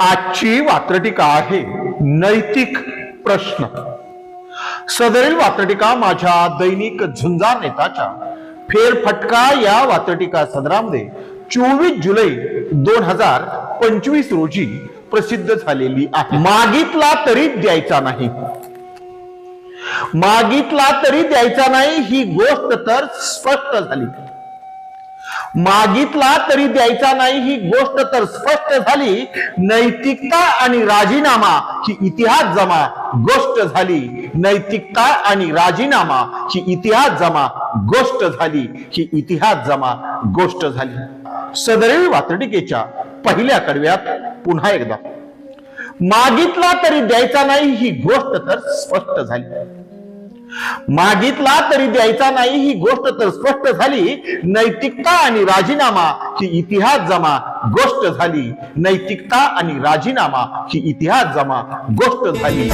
आजची वात्रटिका आहे नैतिक प्रश्न. सदरील वात्रटिका माझ्या दैनिक झुंजार नेताच्या. फेरफटका या वात्रटिका सदरामध्ये चोवीस जुलै दोन हजार पंचवीस रोजी प्रसिद्ध झालेली आहे. मागितला तरी द्यायचा नाही. मागितला तरी द्यायचा नाही ही गोष्ट तर स्पष्ट झाली. मागितला तरी द्यायचा नाही. ही गोष्ट तर स्पष्ट झाली. नैतिकता आणि राजीनामा ही इतिहास जमा गोष्ट झाली. नैतिकता आणि राजीनामा ही इतिहास जमा गोष्ट झाली. ही इतिहास जमा गोष्ट झाली. सदरील वात्रटिकेच्या पहिल्या कडव्यात पुन्हा एकदा. मागितला तरी द्यायचा नाही. ही गोष्ट तर स्पष्ट झाली. मागितला तरी द्यायचा नाही ही गोष्ट तर स्पष्ट झाली. नैतिकता आणि राजीनामा ही इतिहास जमा गोष्ट झाली. नैतिकता आणि राजीनामा ही इतिहास जमा गोष्ट झाली.